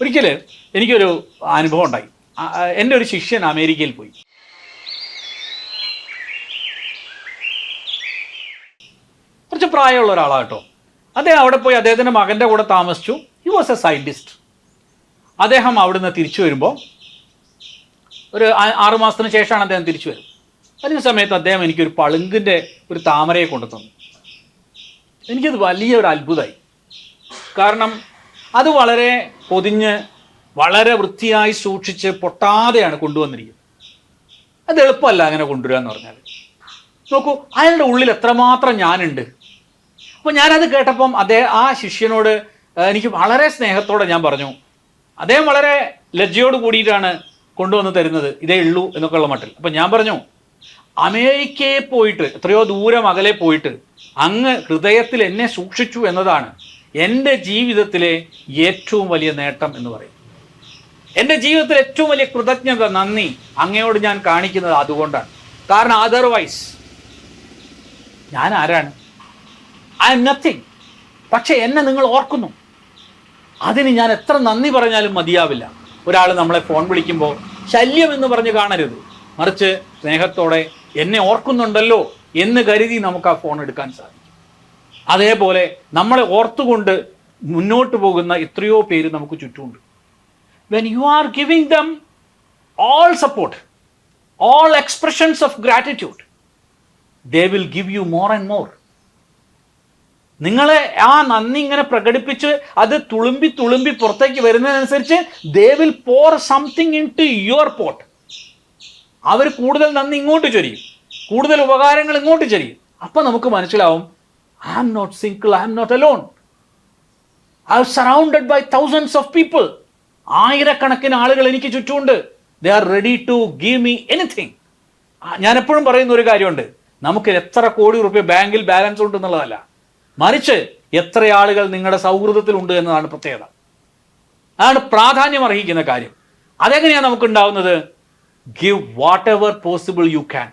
ഒരിക്കൽ എനിക്കൊരു അനുഭവം ഉണ്ടായി. എന്റെ ഒരു ശിഷ്യൻ അമേരിക്കയിൽ പോയി. കുറച്ച് പ്രായമുള്ള ഒരാളാണ് അദ്ദേഹം അവിടെ പോയി അദ്ദേഹത്തിന്റെ മകന്റെ കൂടെ താമസിച്ചു. ഹി വാസ് എ സയന്റിസ്റ്റ് അദ്ദേഹം അവിടുന്ന് തിരിച്ചു വരുമ്പോൾ ഒരു ആറുമാസത്തിന് ആറ് മാസത്തിന് ശേഷമാണ് അദ്ദേഹം തിരിച്ചു വരും അതിന് സമയത്ത് അദ്ദേഹം എനിക്കൊരു പളുങ്കിന്റെ ഒരു താമരയെ കൊണ്ടു തന്നു എനിക്കത് വലിയൊരു അത്ഭുതമായി. കാരണം അത് വളരെ പൊതിഞ്ഞ് വളരെ വൃത്തിയായി സൂക്ഷിച്ച് പൊട്ടാതെയാണ് കൊണ്ടുവന്നിരിക്കുന്നത്. അത് എളുപ്പമല്ല അങ്ങനെ കൊണ്ടുവരിക എന്ന് പറഞ്ഞാൽ. നോക്കൂ അയാളുടെ ഉള്ളിൽ എത്രമാത്രം ഞാനുണ്ട്. അപ്പോൾ ഞാനത് കേട്ടപ്പം അദ്ദേഹം ആ ശിഷ്യനോട് എനിക്ക് വളരെ സ്നേഹത്തോടെ ഞാൻ പറഞ്ഞു. അദ്ദേഹം വളരെ ലജ്ജയോട് കൂടിയിട്ടാണ് കൊണ്ടുവന്ന് തരുന്നത്. ഇതേ ഉള്ളൂ എന്നൊക്കെ ഉള്ള മട്ടിൽ. അപ്പം ഞാൻ പറഞ്ഞു അമേരിക്കയെ പോയിട്ട് എത്രയോ ദൂരം അകലെ പോയിട്ട് അങ്ങ് ഹൃദയത്തിൽ എന്നെ സൂക്ഷിച്ചു എന്നതാണ്. എന്റെ ജീവിതത്തിലെ ഏറ്റവും വലിയ നേട്ടം എന്ന് പറയും. എന്റെ ജീവിതത്തിൽ ഏറ്റവും വലിയ കൃതജ്ഞത നന്ദി അങ്ങയോട് ഞാൻ കാണിക്കുന്നത് അതുകൊണ്ടാണ്. കാരണം അതർവൈസ് ഞാൻ ആരാണ്? ഐ എം നത്തിങ് പക്ഷേ എന്നെ നിങ്ങൾ ഓർക്കുന്നു. അതിന് ഞാൻ എത്ര നന്ദി പറഞ്ഞാലും മതിയാവില്ല. ഒരാൾ നമ്മളെ ഫോൺ വിളിക്കുമ്പോൾ ശല്യം എന്ന് പറഞ്ഞ് കാണരുത്. മറിച്ച് സ്നേഹത്തോടെ എന്നെ ഓർക്കുന്നുണ്ടല്ലോ എന്ന് കരുതി നമുക്ക് ആ ഫോൺ എടുക്കാൻ സാധിക്കും. അതേപോലെ നമ്മളെ ഓർത്തുകൊണ്ട് മുന്നോട്ട് പോകുന്ന എത്രയോ പേര് നമുക്ക് ചുറ്റുമുണ്ട്. When you are giving them all support all expressions of gratitude they will give you more and more നിങ്ങളെ ആ നന്ദി ഇങ്ങനെ പ്രകടിപ്പിച്ച് അത് തുളുമ്പി തുളുമ്പി പുറത്തേക്ക് വരുന്നതിനനുസരിച്ച് they will pour something into your pot അവർ കൂടുതൽ നന്ദി ഇങ്ങോട്ട് ചൊരിയും. കൂടുതൽ ഉപകാരങ്ങൾ ഇങ്ങോട്ട് ചൊരിയും. അപ്പം നമുക്ക് മനസ്സിലാവും I am not single I am not alone I surrounded by thousands of people ആയിരക്കണക്കിന് ആളുകൾ എനിക്ക് ചുറ്റുമുണ്ട്. They are ready to give me anything ഞാൻ എപ്പോഴും പറയുന്ന ഒരു കാര്യമുണ്ട്. നമുക്ക് എത്ര കോടി റുപ്യ ബാങ്കിൽ ബാലൻസ് ഉണ്ട് എന്നുള്ളതല്ല. മറിച്ച് എത്ര ആളുകൾ നിങ്ങളുടെ സൗഹൃദത്തിലുണ്ട് എന്നതാണ് പ്രത്യേകത. അതാണ് പ്രാധാന്യം അർഹിക്കുന്ന കാര്യം. അതെങ്ങനെയാണ് നമുക്ക് ഉണ്ടാവുന്നത് give whatever possible you can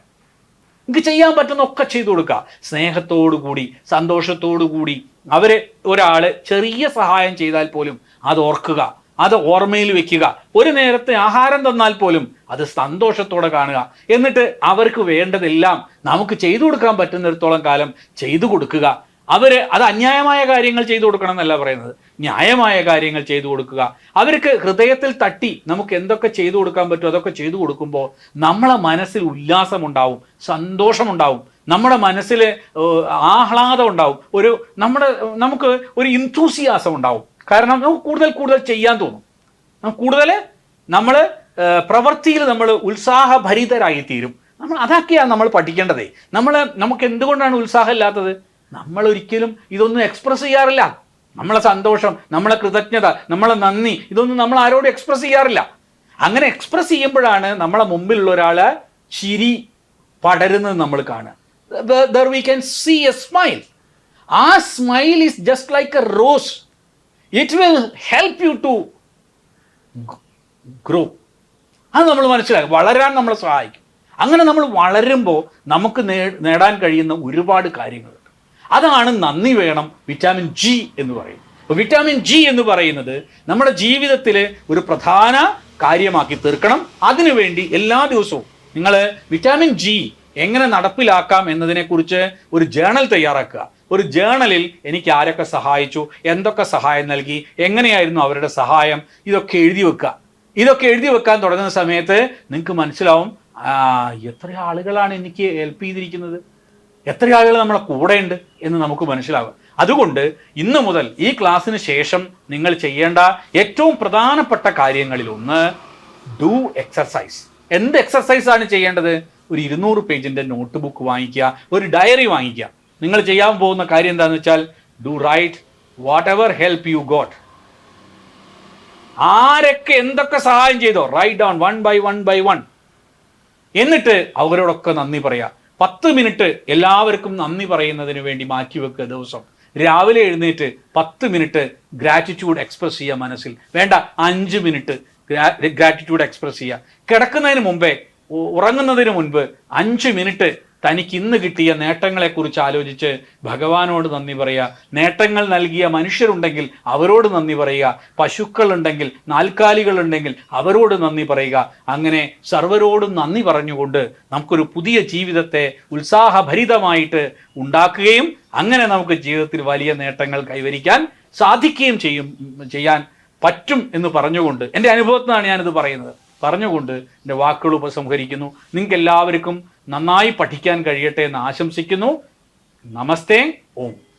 നിങ്ങൾക്ക് ചെയ്യാൻ പറ്റുന്ന ഒക്കെ ചെയ്തു കൊടുക്കുക. സ്നേഹത്തോടു കൂടി സന്തോഷത്തോടു കൂടി അവർ ഒരാൾ ചെറിയ സഹായം ചെയ്താൽ പോലും അത് ഓർക്കുക അത് ഓർമ്മയിൽ വെക്കുക. ഒരു നേരത്തെ ആഹാരം തന്നാൽ പോലും അത് സന്തോഷത്തോടെ കാണുക. എന്നിട്ട് അവർക്ക് വേണ്ടതെല്ലാം നമുക്ക് ചെയ്തു കൊടുക്കാൻ പറ്റുന്നിടത്തോളം കാലം ചെയ്തു കൊടുക്കുക. അവർ അത് അന്യായമായ കാര്യങ്ങൾ ചെയ്തു കൊടുക്കണം എന്നല്ല പറയുന്നത്. ന്യായമായ കാര്യങ്ങൾ ചെയ്തു കൊടുക്കുക. അവർക്ക് ഹൃദയത്തിൽ തട്ടി നമുക്ക് എന്തൊക്കെ ചെയ്തു കൊടുക്കാൻ പറ്റുമോ അതൊക്കെ ചെയ്തു കൊടുക്കുമ്പോൾ നമ്മളെ മനസ്സിൽ ഉല്ലാസമുണ്ടാവും സന്തോഷമുണ്ടാവും. നമ്മുടെ മനസ്സിൽ ആഹ്ലാദം ഉണ്ടാവും. ഒരു നമ്മുടെ നമുക്ക് ഒരു ഇൻതൂസിയാസം ഉണ്ടാവും. കാരണം നമുക്ക് കൂടുതൽ കൂടുതൽ ചെയ്യാൻ തോന്നും. നമുക്ക് കൂടുതൽ നമ്മൾ പ്രവൃത്തിയിൽ നമ്മൾ ഉത്സാഹഭരിതരായി തീരും നമ്മൾ അതൊക്കെയാണ് നമ്മൾ പഠിക്കേണ്ടത്. നമ്മൾ നമുക്ക് എന്തുകൊണ്ടാണ് ഉത്സാഹമില്ലാത്തത്? നമ്മൾ ഒരിക്കലും ഇതൊന്നും എക്സ്പ്രസ് ചെയ്യാറില്ല. നമ്മളെ സന്തോഷം നമ്മളെ കൃതജ്ഞത നമ്മളെ നന്ദി ഇതൊന്നും നമ്മൾ ആരോടും എക്സ്പ്രസ് ചെയ്യാറില്ല. അങ്ങനെ എക്സ്പ്രസ് ചെയ്യുമ്പോഴാണ് നമ്മളെ മുമ്പിലുള്ള ഒരാൾ ചിരി പടരുന്നത് നമ്മൾ കാണുക. We can see a smile a smile is just like a rose it will help you to grow അത് നമ്മൾ മനസ്സിലാക്കും വളരാൻ നമ്മളെ സഹായിക്കും. അങ്ങനെ നമ്മൾ വളരുമ്പോൾ നമുക്ക് നേടാൻ കഴിയുന്ന ഒരുപാട് കാര്യങ്ങളുണ്ട് അതാണ് നന്ദി വേണം വിറ്റാമിൻ ജി എന്ന് പറയും അപ്പോൾ വിറ്റാമിൻ ജി എന്ന് പറയുന്നത് നമ്മുടെ ജീവിതത്തിൽ ഒരു പ്രധാന കാര്യമാക്കി തീർക്കണം. അതിനുവേണ്ടി എല്ലാ ദിവസവും നിങ്ങൾ വിറ്റാമിൻ ജി എങ്ങനെ നടപ്പിലാക്കാം എന്നതിനെക്കുറിച്ച് ഒരു ജേണൽ തയ്യാറാക്കുക. ഒരു ജേണലിൽ എനിക്ക് ആരൊക്കെ സഹായിച്ചു എന്തൊക്കെ സഹായം നൽകി എങ്ങനെയായിരുന്നു അവരുടെ സഹായം ഇതൊക്കെ എഴുതി വെക്കുക. ഇതൊക്കെ എഴുതി വെക്കാൻ തുടങ്ങുന്ന സമയത്ത് നിങ്ങൾക്ക് മനസ്സിലാവും എത്ര ആളുകളാണ് എനിക്ക് ഹെൽപ്പ് ചെയ്തിരിക്കുന്നത്. എത്ര ആളുകൾ നമ്മളെ കൂടെയുണ്ട് എന്ന് നമുക്ക് മനസ്സിലാകും. അതുകൊണ്ട് ഇന്ന് മുതൽ ഈ ക്ലാസ്സിന് ശേഷം നിങ്ങൾ ചെയ്യേണ്ട ഏറ്റവും പ്രധാനപ്പെട്ട കാര്യങ്ങളിൽ ഒന്ന് ഡു എക്സർസൈസ് എന്ത് എക്സർസൈസ് ആണ് ചെയ്യേണ്ടത്? ഒരു ഇരുന്നൂറ് പേജിന്റെ നോട്ട് ബുക്ക് വാങ്ങിക്കുക ഒരു ഡയറി വാങ്ങിക്കുക. നിങ്ങൾ ചെയ്യാൻ പോകുന്ന കാര്യം എന്താണെന്ന് വെച്ചാൽ do write whatever help you got ആരൊക്കെ എന്തൊക്കെ സഹായം ചെയ്തോ? Write down one by one by one എന്നിട്ട് അവരോടൊക്കെ നന്ദി പറയാ. പത്ത് മിനിറ്റ് എല്ലാവർക്കും നന്ദി പറയുന്നതിന് വേണ്ടി മാറ്റിവെക്കുക ദിവസം. രാവിലെ എഴുന്നേറ്റ് പത്ത് മിനിറ്റ് ഗ്രാറ്റിറ്റ്യൂഡ് എക്സ്പ്രസ് ചെയ്യുക മനസ്സിൽ. വേണ്ട അഞ്ച് മിനിറ്റ് ഗ്രാറ്റിറ്റ്യൂഡ് എക്സ്പ്രസ് ചെയ്യുക. കിടക്കുന്നതിന് മുമ്പേ ഉറങ്ങുന്നതിന് മുൻപ് അഞ്ച് മിനിറ്റ് തനിക്ക് ഇന്ന് കിട്ടിയ നേട്ടങ്ങളെക്കുറിച്ച് ആലോചിച്ച് ഭഗവാനോട് നന്ദി പറയുക. നേട്ടങ്ങൾ നൽകിയ മനുഷ്യരുണ്ടെങ്കിൽ അവരോട് നന്ദി പറയുക. പശുക്കളുണ്ടെങ്കിൽ നാൽക്കാലികളുണ്ടെങ്കിൽ അവരോട് നന്ദി പറയുക. അങ്ങനെ സർവരോടും നന്ദി പറഞ്ഞുകൊണ്ട് നമുക്കൊരു പുതിയ ജീവിതത്തെ ഉത്സാഹഭരിതമായിട്ട് ഉണ്ടാക്കുകയും അങ്ങനെ നമുക്ക് ജീവിതത്തിൽ വലിയ നേട്ടങ്ങൾ കൈവരിക്കാൻ സാധിക്കുകയും ചെയ്യും ചെയ്യാൻ പറ്റും എന്ന് പറഞ്ഞുകൊണ്ട് എന്റെ അനുഭവത്തിൽ നിന്നാണ് ഞാനിത് പറയുന്നത്. പറഞ്ഞുകൊണ്ട് എന്റെ വാക്കുകൾ ഉപസംഹരിക്കുന്നു. നിങ്ങൾക്ക് എല്ലാവർക്കും നന്നായി പഠിക്കാൻ കഴിയട്ടെ എന്ന് ആശംസിക്കുന്നു. നമസ്തേ. ഓം.